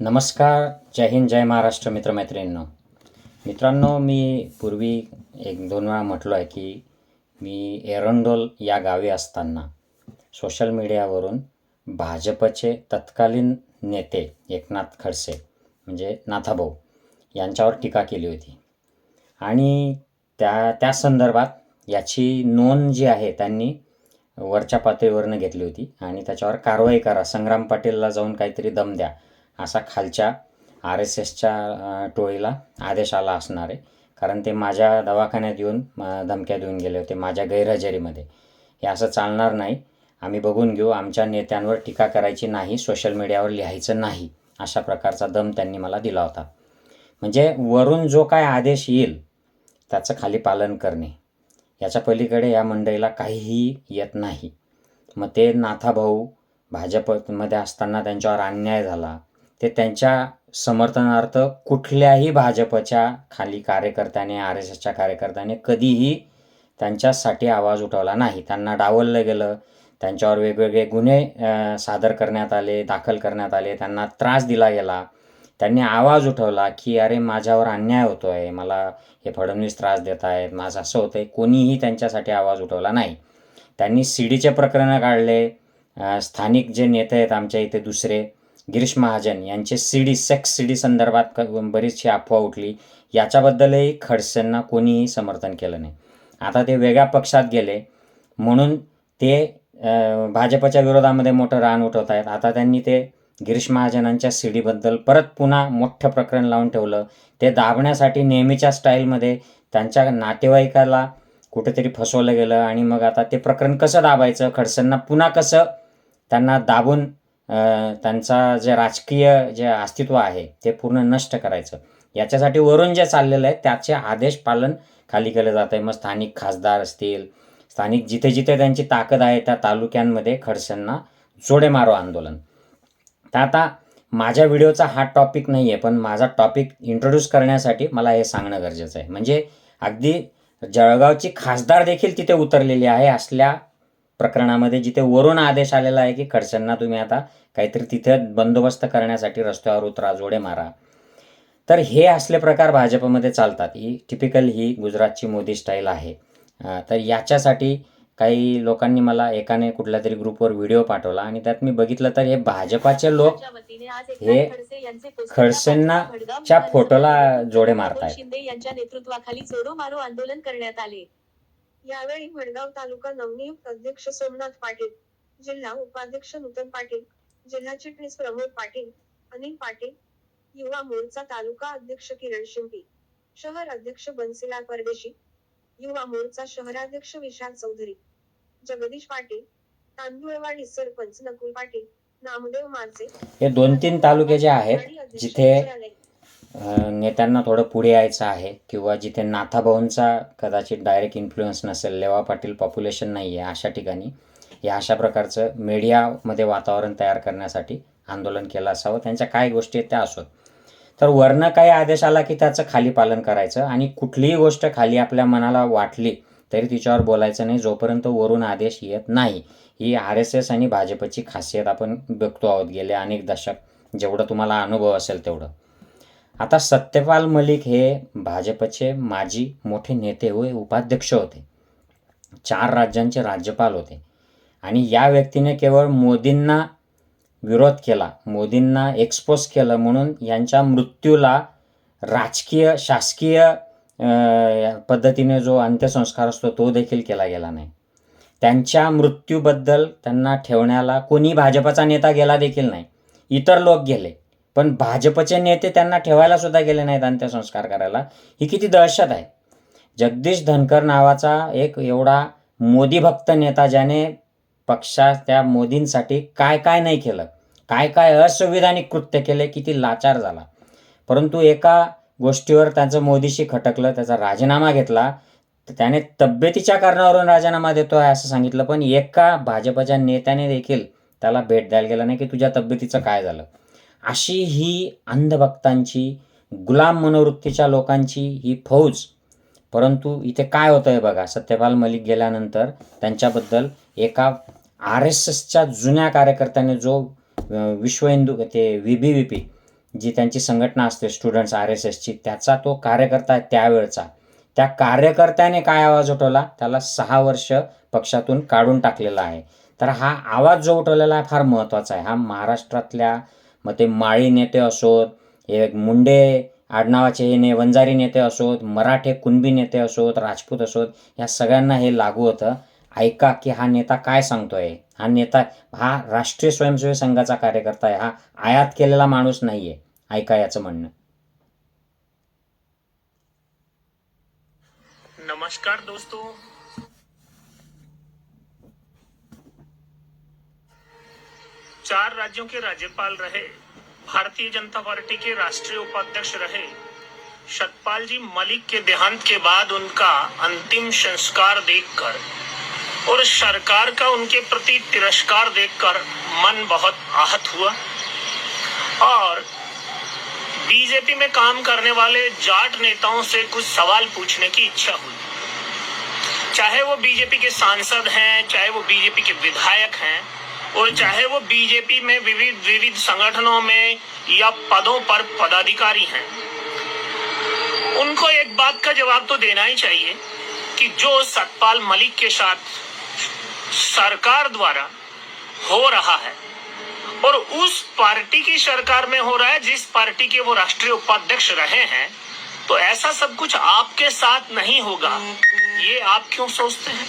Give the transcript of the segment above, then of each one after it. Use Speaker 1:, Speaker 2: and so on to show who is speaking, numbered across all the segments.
Speaker 1: नमस्कार जय हिंद जय महाराष्ट्र मित्रमैत्रिणींनो. मित्रांनो मी पूर्वी एक दोन वेळा म्हटलो आहे की मी एरंडोल या गावी असताना सोशल मीडियावरून भाजपचे तत्कालीन नेते एकनाथ खडसे म्हणजे नाथाभाऊ यांच्यावर टीका केली होती. आणि त्या त्या संदर्भात याची नोंद जी आहे त्यांनी वरच्या पातळीवरनं घेतली होती आणि त्याच्यावर कारवाई करा संग्राम पाटीलला जाऊन काहीतरी दम द्या असा खालच्या आर एस एसच्या टोळीला आदेश आला असणार. आहे कारण ते माझ्या दवाखान्यात येऊन धमक्या देऊन गेले होते माझ्या गैरहजेरीमध्ये. हे असं चालणार नाही. आम्ही बघून घेऊ. आमच्या नेत्यांवर टीका करायची नाही. सोशल मीडियावर लिहायचं नाही. अशा प्रकारचा दम त्यांनी मला दिला होता. म्हणजे वरून जो काय आदेश येईल त्याचं खाली पालन करणे. याच्या पलीकडे या मंडळीला काहीही येत नाही. मग ते नाथाभाऊ भाजपमध्ये असताना त्यांच्यावर अन्याय झाला. ते त्यांच्या समर्थनार्थ कुठल्याही भाजपच्या खाली कार्यकर्त्याने आर एस एसच्या कार्यकर्त्याने कधीही त्यांच्यासाठी आवाज उठवला नाही. त्यांना डावललं गेलं. त्यांच्यावर वेगवेगळे गुन्हे सादर करण्यात आले दाखल करण्यात आले. त्यांना त्रास दिला गेला. त्यांनी आवाज उठवला की अरे माझ्यावर अन्याय होतो आहे मला हे फडणवीस त्रास देत आहेत. माझं असं होतं आहे कोणीही त्यांच्यासाठी आवाज उठवला नाही. त्यांनी सी डीचे प्रकरणं काढले. स्थानिक जे नेते आहेत आमच्या इथे दुसरे गिरीश महाजन यांचे C D sex C D संदर्भात क- बरीचशी अफवा उठली. याच्याबद्दलही खडसेंना कोणीही समर्थन केलं नाही. आता ते वेगळ्या पक्षात गेले. म्हणून ते भाजपच्या विरोधामध्ये मोठं रान उठवत आहेत. आता त्यांनी ते गिरीश महाजनांच्या सी डीबद्दल परत पुन्हा मोठं प्रकरण लावून ठेवलं. ते दाबण्यासाठी नेहमीच्या स्टाईलमध्ये त्यांच्या नातेवाईकाला कुठेतरी फसवलं गेलं आणि मग आता ते प्रकरण कसं दाबायचं खडसेंना पुन्हा कसं त्यांना दाबून त्यांचा जे राजकीय जे अस्तित्व आहे ते पूर्ण नष्ट करायचं. याच्यासाठी वरून जे चाललेलं आहे त्याचे आदेश पालन खाली केलं जात आहे मग स्थानिक खासदार असतील स्थानिक जिथे जिथे त्यांची ताकद आहे त्या तालुक्यांमध्ये खडसेंना जोडे मारो आंदोलन. तर आता माझ्या व्हिडिओचा हा टॉपिक नाही आहे पण माझा टॉपिक इंट्रोड्यूस करण्यासाठी मला हे सांगणं गरजेचं आहे. म्हणजे अगदी जळगावची खासदार देखील तिथे उतरलेली आहे असल्या प्रकरणामध्ये जिथे वरून आदेश आलेला आहे की खडसेंना तुम्ही आता काहीतरी तिथे बंदोबस्त करण्यासाठी रस्त्यावर उतरा जोडे मारा. तर हे असले प्रकार भाजपमध्ये चालतात. ही टिपिकल ही गुजरातची मोदी स्टाईल आहे. तर याच्यासाठी काही लोकांनी मला एकाने कुठल्या तरी ग्रुपवर व्हिडिओ पाठवला आणि त्यात मी बघितलं तर हे भाजपाचे लोक हे खडसेंना च्या फोटोला जोडे मारतायत.
Speaker 2: शिंदे यांच्या नेतृत्वाखाली जोडो मारो आंदोलन करण्यात आले.
Speaker 3: यावेळी वडगाव तालुका नवनियुक्त अध्यक्ष सोमनाथ पाटील जिल्हा उपाध्यक्ष नूतन पाटील जिल्हा चिटणीस प्रमोद पाटील अनिल पाटील युवा मोर्चा तालुका अध्यक्ष किरण शिंपी शहर अध्यक्ष बन्सीलाल परदेशी युवा मोर्चा शहराध्यक्ष विशाल चौधरी जगदीश पाटील तांदुळवाडी सरपंच नकुल पाटील नामदेव मारचे
Speaker 1: हे दोन तीन तालुके जे आहेत जिथे नेत्यांना थोडं पुढे यायचं आहे किंवा जिथे नाथाभाऊंचा कदाचित डायरेक्ट इन्फ्लुएन्स नसेल लेवा पाटील पॉप्युलेशन नाही आहे अशा ठिकाणी या अशा प्रकारचं मीडियामध्ये वातावरण तयार करण्यासाठी आंदोलन केलं असावं. त्यांच्या काय गोष्टी आहेत त्या असोत. तर वरनं काही आदेश आला की त्याचं खाली पालन करायचं आणि कुठलीही गोष्ट खाली आपल्या मनाला वाटली तरी तिच्यावर बोलायचं नाही जोपर्यंत वरून आदेश येत नाही. ही आर एस एस आणि भाजपची खासियत आपण बघतो आहोत. गेले अनेक दशक जेवढं तुम्हाला अनुभव असेल तेवढं. आता सत्यपाल मलिक हे भाजपचे माजी मोठे नेते व उपाध्यक्ष होते. चार राज्यांचे राज्यपाल होते. आणि या व्यक्तीने केवळ मोदींना विरोध केला मोदींना एक्सपोज केलं म्हणून यांच्या मृत्यूला राजकीय शासकीय पद्धतीने जो अंत्यसंस्कार असतो तो देखील केला गेला नाही. त्यांच्या मृत्यूबद्दल त्यांना ठेवण्याला कोणी भाजपचा नेता गेला देखील नाही. इतर लोक गेले. पण भाजपचे नेते त्यांना ठेवायला सुद्धा गेले नाहीत अंत्यसंस्कार करायला. ही किती दहशत आहे. जगदीश धनकर नावाचा एक एवढा मोदी भक्त नेता ज्याने पक्षा त्या मोदींसाठी काय काय नाही केलं. काय काय असंविधानिक कृत्य केले किती लाचार झाला. परंतु एका गोष्टीवर त्याचं मोदीशी खटकलं त्याचा राजीनामा घेतला तर त्याने तब्येतीच्या कारणावरून राजीनामा देतो आहे असं सांगितलं पण एका भाजपच्या नेत्याने देखील त्याला भेट द्यायला गेला नाही की तुझ्या तब्येतीचं काय झालं. अशी ही अंधभक्तांची गुलाम मनोवृत्तीच्या लोकांची ही फौज. परंतु इथे काय होतं आहे बघा सत्यपाल मलिक गेल्यानंतर त्यांच्याबद्दल एका आर एस एसच्या जुन्या कार्यकर्त्याने जो विश्व हिंदू ते व्ही बी व्ही पी जी त्यांची संघटना असते स्टुडंट्स आर एस एसची त्याचा तो कार्यकर्ता आहे त्यावेळचा. त्या कार्यकर्त्याने काय आवाज उठवला? त्याला सहा वर्ष पक्षातून काढून टाकलेला आहे. तर हा आवाज जो उठवलेला आहे फार महत्त्वाचा आहे. हा महाराष्ट्रातल्या मग ते माळी नेते असोत हे मुंडे आडनावाचे हे ने वंजारी नेते असोत मराठे कुणबी नेते असोत राजपूत असोत या सगळ्यांना हे लागू होतं. ऐका की हा नेता काय सांगतोय? हा नेता हा राष्ट्रीय स्वयंसेवी संघाचा कार्यकर्ता आहे. हा आयात केलेला माणूस नाही आहे ऐका याचं म्हणणं.
Speaker 4: नमस्कार दोस्तों. चार राज्यों के राज्यपाल रहे, भारतीय जनता पार्टी के राष्ट्रीय उपाध्यक्ष रहे। सतपाल जी मलिक के देहांत के बाद उनका अंतिम संस्कार देखकर और सरकार का उनके प्रति तिरस्कार देखकर मन बहुत आहत हुआ। और बीजेपी में काम करने वाले जाट नेताओं से कुछ सवाल पूछने की इच्छा हुई। चाहे वो बीजेपी के सांसद हैं, चाहे वो बीजेपी के विधायक हैं और चाहे वो बीजेपी में विविध विविध संगठनों में या पदों पर पदाधिकारी हैं। उनको एक बात का जवाब तो देना ही चाहिए कि जो सतपाल मलिक के साथ सरकार द्वारा हो रहा है और उस पार्टी की सरकार में हो रहा है, जिस पार्टी के वो राष्ट्रीय उपाध्यक्ष रहे हैं तो ऐसा सब कुछ आपके साथ नहीं होगा। ये आप क्यों सोचते हैं?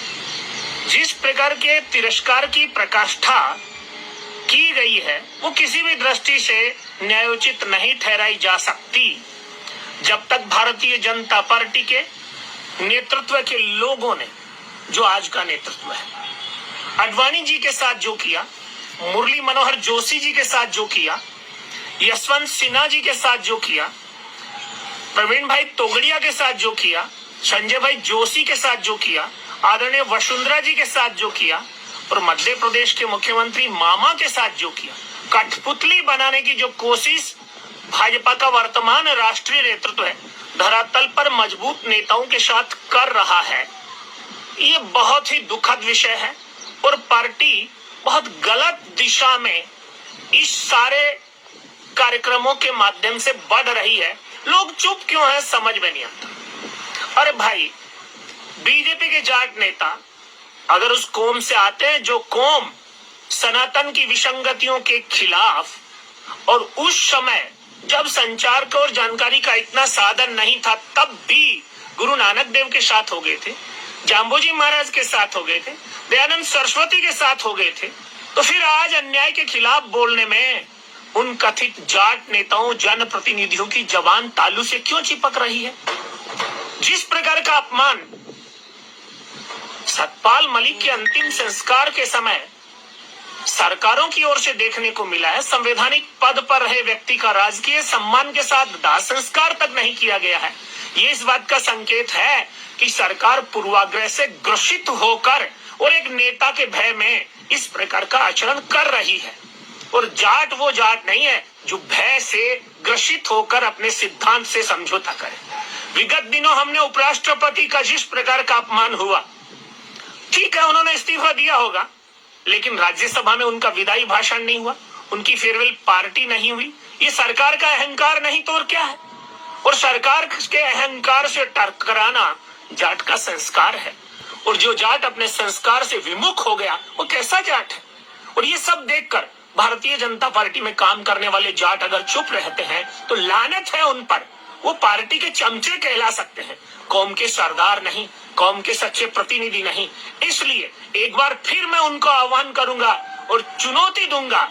Speaker 4: जिस प्रकार के तिरस्कार की प्रकाष्ठा की गई है, वो किसी भी दृष्टि से न्यायोचित नहीं ठहराई जा सकती। जब तक भारतीय जनता पार्टी के नेतृत्व के लोगों ने, जो आज का नेतृत्व है, अडवाणी जी के साथ जो किया, मुरली मनोहर जोशी जी के साथ जो किया, यशवंत सिन्हा जी के साथ जो किया प्रवीण भाई तोगड़िया के साथ जो किया संजय भाई जोशी के साथ जो किया आदरणीय वसुंधरा जी के साथ जो किया और मध्य प्रदेश के मुख्यमंत्री मामा के साथ जो किया, कठपुतली बनाने की जो कोशिश, भाजपा का वर्तमान राष्ट्रीय नेतृत्व है, धरातल पर मज़बूत नेताओं के साथ कर रहा है। ये बहुत ही दुखद विषय है और पार्टी बहुत गलत दिशा में इस सारे कार्यक्रमों के माध्यम से बढ़ रही है। लोग चुप क्यों है, समझ में नहीं आता। अरे भाई बीजेपी के जाट नेता अगर उस कोम से आते हैं, जो कोम सनातन की विसंगतियों के खिलाफ और उस समय जब संचार का और जानकारी का इतना साधन नहीं था, तब भी गुरु नानक देव के साथ हो गए थे, जाम्बोजी महाराज के साथ हो गए थे, दयानंद सरस्वती के साथ हो गए थे तो फिर आज अन्याय के खिलाफ बोलने में उन कथित जाट नेताओं जन प्रतिनिधियों की जबान तालू से क्यों चिपक रही है? जिस प्रकार का अपमान सतपाल मलिक के अंतिम संस्कार के समय सरकारों की ओर से देखने को मिला है। संवैधानिक पद पर रहे व्यक्ति का राजकीय सम्मान के साथ दाह संस्कार तक नहीं किया गया है। ये इस बात का संकेत है कि सरकार पूर्वाग्रह से ग्रसित होकर और एक नेता के भय में इस प्रकार का आचरण कर रही है। और जाट वो जाट नहीं है जो भय से ग्रसित होकर अपने सिद्धांत से समझौता करे। विगत दिनों हमने उपराष्ट्रपति का जिस प्रकार का अपमान हुआ ठीक है, उन्होंने इस्तीफा दिया होगा, लेकिन राज्यसभा में उनका विदाई भाषण नहीं हुआ, उनकी फेयरवेल पार्टी नहीं हुई। ये सरकार का अहंकार नहीं तो और क्या है? और सरकार के अहंकार से टकराना जाट का संस्कार है। और जो जाट अपने संस्कार से विमुख हो गया, वो कैसा जाट है? और ये सब देखकर भारतीय जनता पार्टी में काम करने वाले जाट अगर चुप रहते हैं तो लानत है उन पर। वो पार्टी के चमचे कहला सकते हैं। कौम के सरदार नहीं कौम के सच्चे प्रतिनिधि नहीं। इसलिए एक बार फिर मैं उनको आह्वान करूँगा और चुनौती दूँगा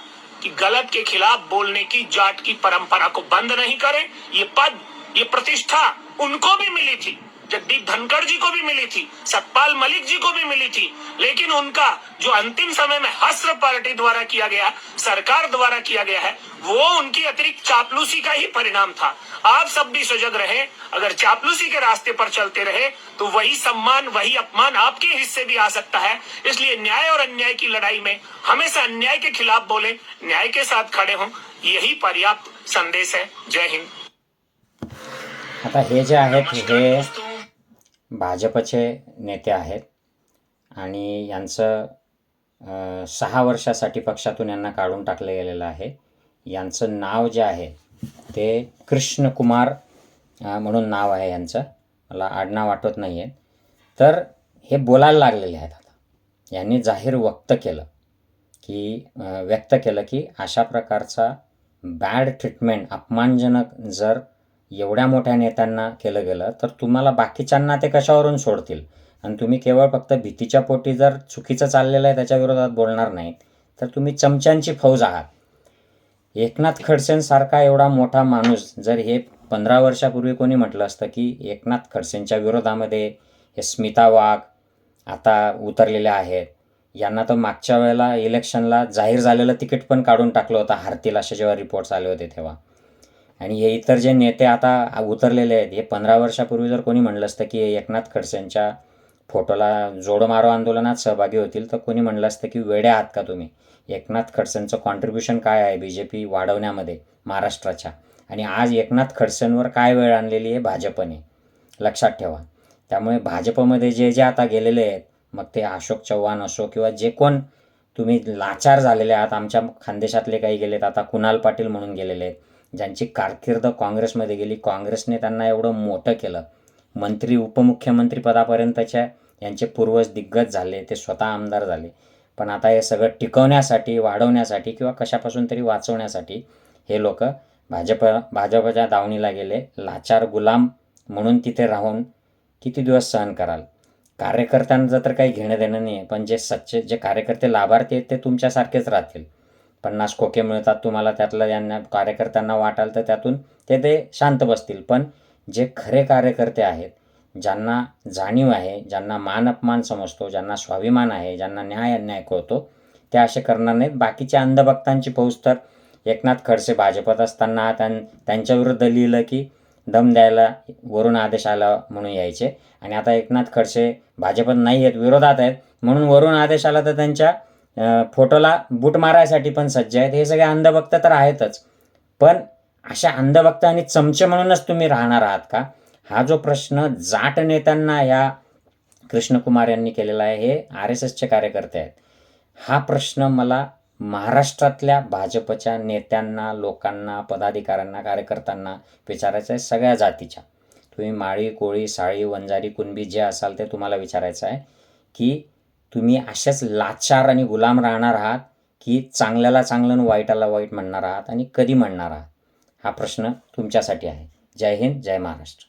Speaker 4: कि गलत के खिलाफ बोलने की जाट की परंपरा को बंद नहीं करें। ये पद, ये प्रतिष्ठा उनको भी मिली थी। जगदीप धनखड़ जी को भी मिली थी सतपाल मलिक जी को भी मिली थी लेकिन उनका जो अंतिम समय में हस्त्र पार्टी द्वारा किया गया सरकार द्वारा किया गया है वो उनकी अतिरिक्त चापलूसी का ही परिणाम था। आप सब भी सजग रहे अगर चापलूसी के रास्ते पर चलते रहे तो वही सम्मान वही अपमान आपके हिस्से भी आ सकता है। इसलिए न्याय और अन्याय की लड़ाई में हमेशा अन्याय के खिलाफ बोले न्याय के साथ खड़े हों यही पर्याप्त संदेश है। जय हिंद।
Speaker 1: आता हे जे आहेत हे। भाजपचे नेते आहेत. आणि यांचं सहा वर्षासाठी पक्षातून यांना काढून टाकलं गेलेलं आहे. यांचं नाव जे आहे ते कृष्णकुमार म्हणून नाव आहे यांचं. मला आडनाव वाटत नाही आहे तर हे बोलायला लागलेले आहेत आता. यांनी जाहीर व्यक्त केलं की व्यक्त केलं की अशा प्रकारचा बॅड ट्रीटमेंट अपमानजनक जर एवढ्या मोठ्या नेत्यांना केलं गेलं तर तुम्हाला बाकीच्यांना ते कशावरून सोडतील? आणि तुम्ही केवळ फक्त भीतीच्या पोटी जर चुकीचं चाललेलं आहे त्याच्याविरोधात बोलणार नाहीत तर तुम्ही चमच्यांची फौज आहात. एकनाथ खडसेंसारखा एवढा मोठा माणूस जर हे पंधरा वर्षापूर्वी कोणी म्हटलं असतं की एकनाथ खडसेंच्या विरोधामध्ये हे स्मिता वाघ आता उतरलेले आहेत यांना तर मागच्या वेळेला इलेक्शनला जाहीर झालेलं तिकीट पण काढून टाकलं होतं हारतील असे जेव्हा रिपोर्ट्स आले होते तेव्हा. आणि हे इतर जे नेते आता उतरलेले आहेत हे पंधरा वर्षापूर्वी जर कोणी म्हणलं असतं की एकनाथ खडसेंच्या फोटोला जोड मारो आंदोलनात सहभागी होतील तर कोणी म्हणलं असतं की वेडे आहात का तुम्ही? एकनाथ खडसेंचं कॉन्ट्रीब्युशन काय आहे बी जे पी वाढवण्यामध्ये महाराष्ट्राच्या? आणि आज एकनाथ खडसेंवर काय वेळ आणलेली आहे भाजपने? लक्षात ठेवा. त्यामुळे भाजपमध्ये जे जे आता गेलेले आहेत मग ते अशोक चव्हाण असो किंवा जे कोण तुम्ही लाचार झालेले आहात आमच्या खानदेशातले काही गेलेत आता कुणाल पाटील म्हणून गेलेले आहेत ज्यांची कारकीर्द काँग्रेसमध्ये गेली काँग्रेसने त्यांना एवढं मोठं केलं. मंत्री उपमुख्यमंत्री पदापर्यंतच्या यांचे पूर्वज दिग्गज झाले ते स्वतः आमदार झाले. पण आता हे सगळं टिकवण्यासाठी वाढवण्यासाठी किंवा कशापासून तरी वाचवण्यासाठी हे लोक भाजप भाजपच्या दावणीला गेले. लाचार गुलाम म्हणून तिथे राहून किती दिवस सहन कराल? कार्यकर्त्यांचं तर काही घेणं देणं नाही आहे पण जे सच्चे जे कार्यकर्ते लाभार्थी आहेत ते तुमच्यासारखेच राहतील. पन्नास खोके मिळतात तुम्हाला त्यातलं यांना कार्यकर्त्यांना वाटाल तर त्यातून ते ते शांत बसतील. पण जे खरे कार्यकर्ते आहेत ज्यांना जाणीव आहे ज्यांना मान अपमान समजतो ज्यांना स्वाभिमान आहे ज्यांना न्याय अन्याय कळतो ते असे करणार नाहीत. बाकीच्या अंधभक्तांची फौज तर एकनाथ खडसे भाजपत असताना त्यां त्यांच्याविरुद्ध लिहिलं की दम द्यायला वरून आदेश आला म्हणून यायचे. आणि आता एकनाथ खडसे भाजपत नाही आहेत विरोधात आहेत. म्हणून वरून आदेश आला तर त्यांच्या फोटोला बूट मारायसाठी पण सज्ज आहेत. हे सगळे अंधभक्त तर आहेतच. पण अशा अंधभक्त आणि चमचे म्हणूनच तुम्ही राहणार आहात का? हा जो प्रश्न जाट नेत्यांना ह्या कृष्णकुमार यांनी केलेला आहे हे आर एस एसचे कार्यकर्ते आहेत. हा प्रश्न मला महाराष्ट्रातल्या भाजपच्या नेत्यांना लोकांना पदाधिकाऱ्यांना कार्यकर्त्यांना विचारायचं आहे सगळ्या जातीच्या. तुम्ही माळी कोळी साळी वंजारी कुणबी जे असाल ते तुम्हाला विचारायचं आहे की तुम्ही असेच लाचार आणि गुलाम राहणार आहात की चांगल्याला चांगलं आणि वाईटाला वाईट म्हणणार आहात आणि कधी म्हणणार आहात? हा प्रश्न तुमच्यासाठी आहे. जय हिंद जय महाराष्ट्र.